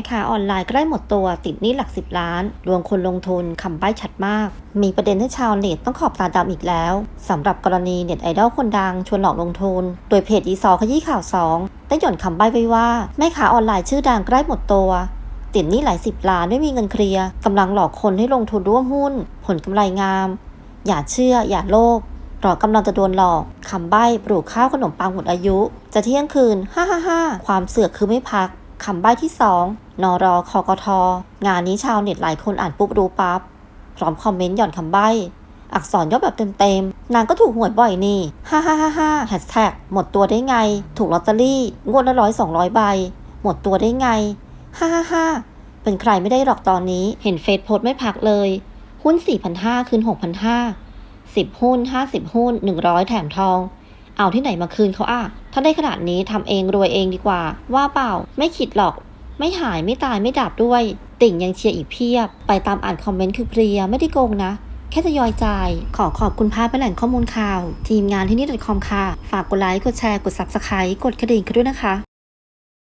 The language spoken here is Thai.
ม่ค้าออนไลน์ใกล้หมดตัวติดหนี้หลักสิบล้าน รวมคนลงทุนคำใบ้ชัดมาก มีประเด็นให้ชาวเน็ตต้องขอบตาดำอีกแล้วสำหรับกรณีเน็ตไอดอลคนดังชวนหลอกลงทุน โดยเพจอีซอขยี้ข่าวสองได้หย่อนคำใบ้ไว้ว่าแม่ค้าออนไลน์ชื่อดังใกล้หมดตัวติดหนี้หลายสิบล้านไม่มีเงินเคลียร์กำลังหลอกคนให้ลงทุนร่วมหุ้น ผลกำไรงาม อย่าเชื่อ อย่าโลภเพราะกำลังจะโดนหลอกคำใบ้ปลูกข้าวขนมปังหมดอายุ จะเที่ยงคืน ฮ่าฮ่าฮ่าความเสือกคือไม่พัก คำใบ้ที่สองนรคกท งานนี้ชาวเน็ตหลายคนอ่านปุ๊บรู้ปั๊บพร้อมคอมเมนต์หย่อนคำใบ้ อักษรย่อแบบเต็มๆ นางก็ถูกหวยบ่อยนี่ฮ่าฮ่าฮ่าฮ่าแฮชแท็กหมดตัวได้ไง ถูกลอตเตอรี่ งวดละร้อยสองร้อยใบ หมดตัวได้ไงฮ่าฮ่าฮ่าเป็นใครไม่ได้หรอกตอนนี้ เห็นเฟซโพสต์ไม่พักเลย หุ้น4,500คืน6,500 10 หุ้น 50 หุ้น 100 แถมทอง เอาที่ไหนมาคืนเขาอะถ้าได้ขนาดนี้ทำเองรวยเองดีกว่า ว่าเปล่า ไม่คิดหรอก ไม่หายไม่ตายไม่ดับด้วย ติ่งยังเชียร์อีกเพียบ ไปตามอ่านคอมเมนต์คือเพลียไม่ได้โกงนะแค่ทยอยจ่าย ขอขอบคุณพาเป็นแหล่งข้อมูลข่าว ทีมงานที่นี่ .com ค่ะ ฝากกดไลค์ กดแชร์ กด s u b s c r i b ์กดกระดิ่งกันด้วยนะคะ